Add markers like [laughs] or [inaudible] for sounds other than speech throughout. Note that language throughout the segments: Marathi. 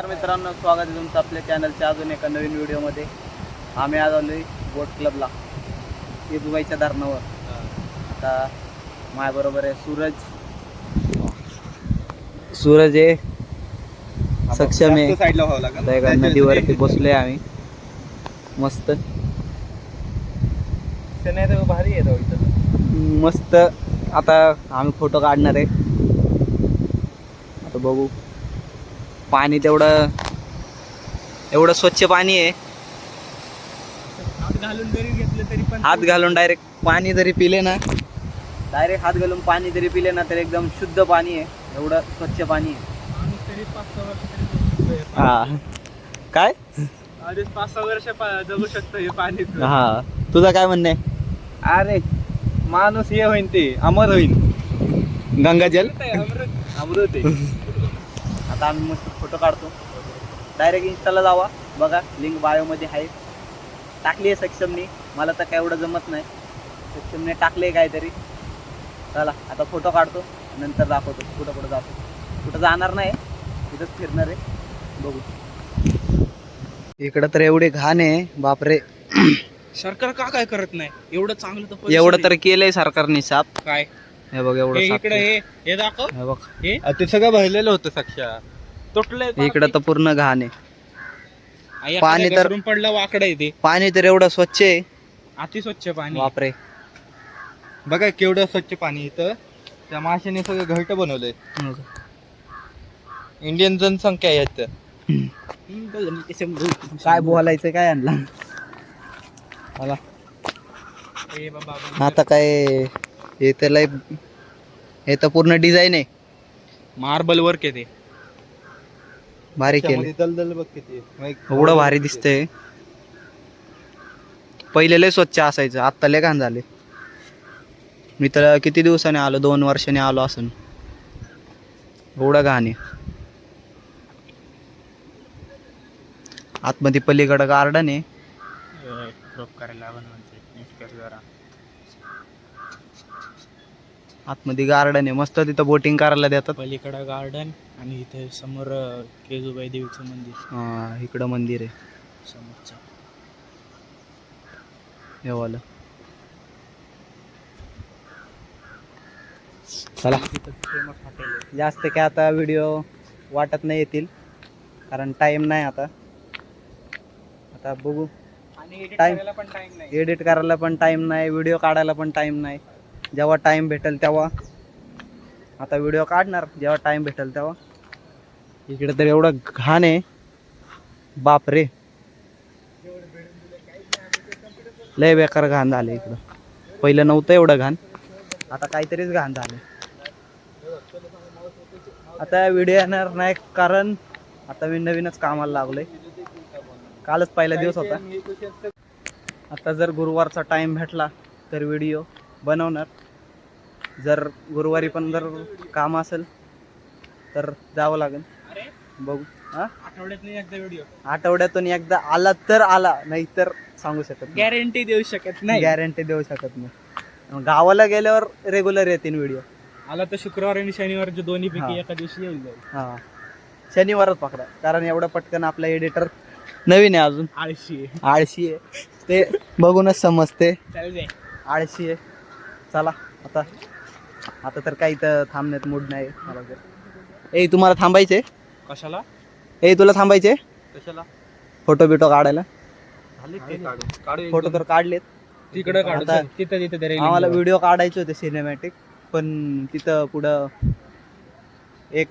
नमस्कार मित्रांनो स्वागत आहे तुमचं आपल्या चॅनलच्या अजून एका नवीन व्हिडिओमध्ये. आम्ही आज आलोय बोट क्लबला येदुबाईच्या धरणावर. आता माझ्याबरोबर आहे सूरज. सूरज आहे सक्षम आहे. नदीवरती बसलोय आम्ही. मस्त. ते नाही तर भारी येतो इथं. मस्त. आता आम्ही फोटो काढणार आहे. आता बघू. पाणी तेवढं एवढं स्वच्छ पाणी आहे. हात घालून जरी घेतलं तरी पण हात घालून डायरेक्ट पाणी जरी पिले ना डायरेक्ट हात घालून पाणी जरी पिले ना तर एकदम शुद्ध पाणी आहे. एवढं स्वच्छ पाणी आहे. हा. काय? अडीच पाच सहा वर्ष जगू शकतो हे पाणी हा. तुझं काय म्हणणं आहे? अरे माणूस हे होईन ते अमर होईन. गंगाजल? अमृत अमृत आहे. [laughs] आता आम्ही मस्त फोटो काढतो. डायरेक्ट इंस्टाला जावा बघा लिंक बायोमध्ये आहे. टाकली आहे सक्षमनी मला तर काय एवढं जमत नाही. सक्षमने टाकले काहीतरी. चला आता फोटो काढतो. नंतर दाखवतो. कुठं कुठं जातो. कुठं जाणार नाही. तिथंच फिरणार आहे. बघू. इकडं तर एवढे घाण आहे. बापरे. सरकार का काय करत नाही? एवढं चांगलं तर एवढं तर केलंय सरकारने साफ काय? हे बघ एवढं हे इकडे. हे हे दाखव. हे बघ. हे? ते सगळं भरलेलं होतं साक्षा तुटलंय इकडं तर पूर्ण घाण आहे. पाणी तर- पडलं वाकडं आहे ते. पाणी तर एवढं स्वच्छ आहे. अति स्वच्छ पाणी. बापरे. बघा केवढं स्वच्छ पाणी इथं. त्या माशाने सगळं घरट बनवलंय. इंडियन जनसंख्या आहे यात काय बोलायचं काय आणला? मला आता काय हे तर लय हे तर पूर्ण डिझाईन आहे. मार्बल वर्क आहे ते. भारी केलं. दलदल बघ किती एवढं भारी दिसतंय. पहिले लय स्वच्छ असायचं आत्ता लय घाण झाले मी तर किती दिवसाने आलो दोन वर्षाने आलो असून. एवढं घाण आहे. आतमध्ये पलीकडं गार्डन आहे क्रॉप करायला आपण म्हणते जरा आतमध्ये गार्डन आहे. मस्त तिथं बोटिंग करायला देतात. पलीकडं गार्डन आणि इथे समोर केजूबाई देवीचं मंदिर. हा, इकडं मंदिर आहे. समोरचं. हे वालं. चला. तिथं फेमस हॉटेल आहे जास्त काय आता व्हिडिओ वाटत नाही येतील. कारण टाइम नाही आता. आता बघू. आणि edit Time. करायला पण टाइम नाही. एडिट करायला पण टाइम नाही. व्हिडिओ काढायला पण टाइम नाही. जेव्हा टाइम भेटेल तेव्हा. आता व्हिडिओ काढणार जेव्हा टाइम भेटेल तेव्हा. इकडे तर एवढं घाण आहे. बाप रे लय बेकार घाण झाले इकडं. पहिलं नव्हतं एवढं घाण. आता काहीतरीच घाण झालं आता व्हिडिओ येणार नाही कारण आता मी नवीनच कामाला लागलोय. कालच पहिला दिवस होता. आता जर गुरुवारचा टाइम भेटला तर व्हिडिओ बनवणार. जर गुरुवारी पण जर काम असेल तर जावं लागेल. बघू. हा? आठवड्यात नाही एकदा व्हिडिओ आठवड्यातून एकदा आला तर आला नाही तर सांगू शकत नाही. गॅरंटी देऊ शकत नाही. गॅरंटी देऊ शकत नाही. गावाला गेल्यावर रेग्युलर येतील व्हिडिओ आला तर शुक्रवार आणि शनिवारच्या दोन्ही. पैकी एका दिवशी येऊन जाईल. हा. शनिवारच पकडा. कारण एवढं पटकन आपला एडिटर नवीन आहे अजून. आळशी आहे. आळशी आहे. ते बघूनच समजते. आळशी आहे. चला आता आता तर काही तर थांबण्यात मूड नाही मला तर. ए तुम्हाला थांबायचे? कशाला? ए तुला थांबायचे? कशाला? फोटो बिटो काढायला. फोटो तर काढलेत. तिकडे काढू आता- चल. तिथं तिथं ते आम्हाला व्हिडिओ काढायचे होते सिनेमॅटिक पण तिथं पुढं एक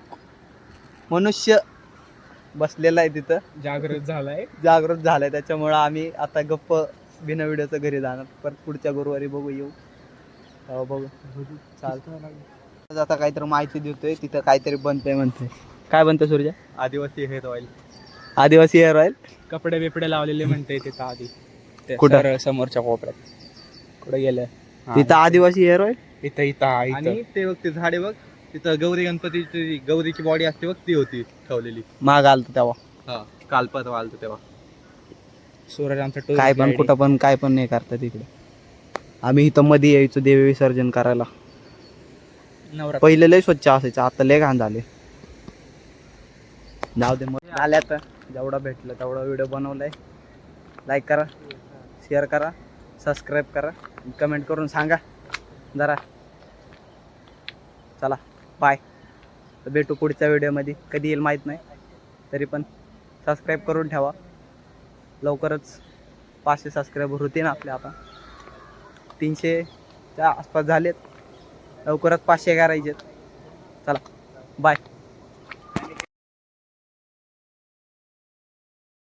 मनुष्य बसलेला आहे तिथं. जागृत झालाय. जागृत झालाय. त्याच्यामुळं आम्ही आता गप्प बिना व्हिडिओचं घरी जाणार. परत पुढच्या गुरुवारी बघू येऊ. तेव्हा बघू. चालतं आता काहीतरी माहिती देतोय तिथं काहीतरी बनतंय म्हणतोय. काय बनतंय Surya? Adivasi hair oil. Adivasi hair oil? कपडे बिपडे लावलेले म्हणते तिथं आधी. कुठं? समोरच्या कोपऱ्यात. कुठे गेलं? तिथं आदिवासी हेअर ऑइल? इथं इथं हा, इथं. आणि ते बघ ते झाडे बघ. तिथं गौरी गणपतीची गौरीची बॉडी असते बघ ती होती ठेवलेली. माग आलतो तेव्हा. हा काल परवा आलतो तेव्हा. सूरज आमचा tourist काय पण guide आहे. कुठं पण काय पण नाही करतात तिकडे. आम्ही इथं मध्ये यायचो देवी विसर्जन करायला. पहिले लय स्वच्छ असायचं आता लय घाण झाले. जाऊ दे मग आल्या तर जेवढं भेटलं तेवढा व्हिडिओ बनवलाय. लाईक करा शेअर करा सबस्क्राईब करा कमेंट करून सांगा. जरा. चला बाय भेटू पुढच्या व्हिडिओमध्ये कधी येईल माहीत नाही. तरी पण सबस्क्राईब करून ठेवा. लवकरच पाचशे सबस्क्रायबर होते ना आपले आता. तीनशेच्या आसपास झालेत. लवकरच पाचशे करायचे चला बाय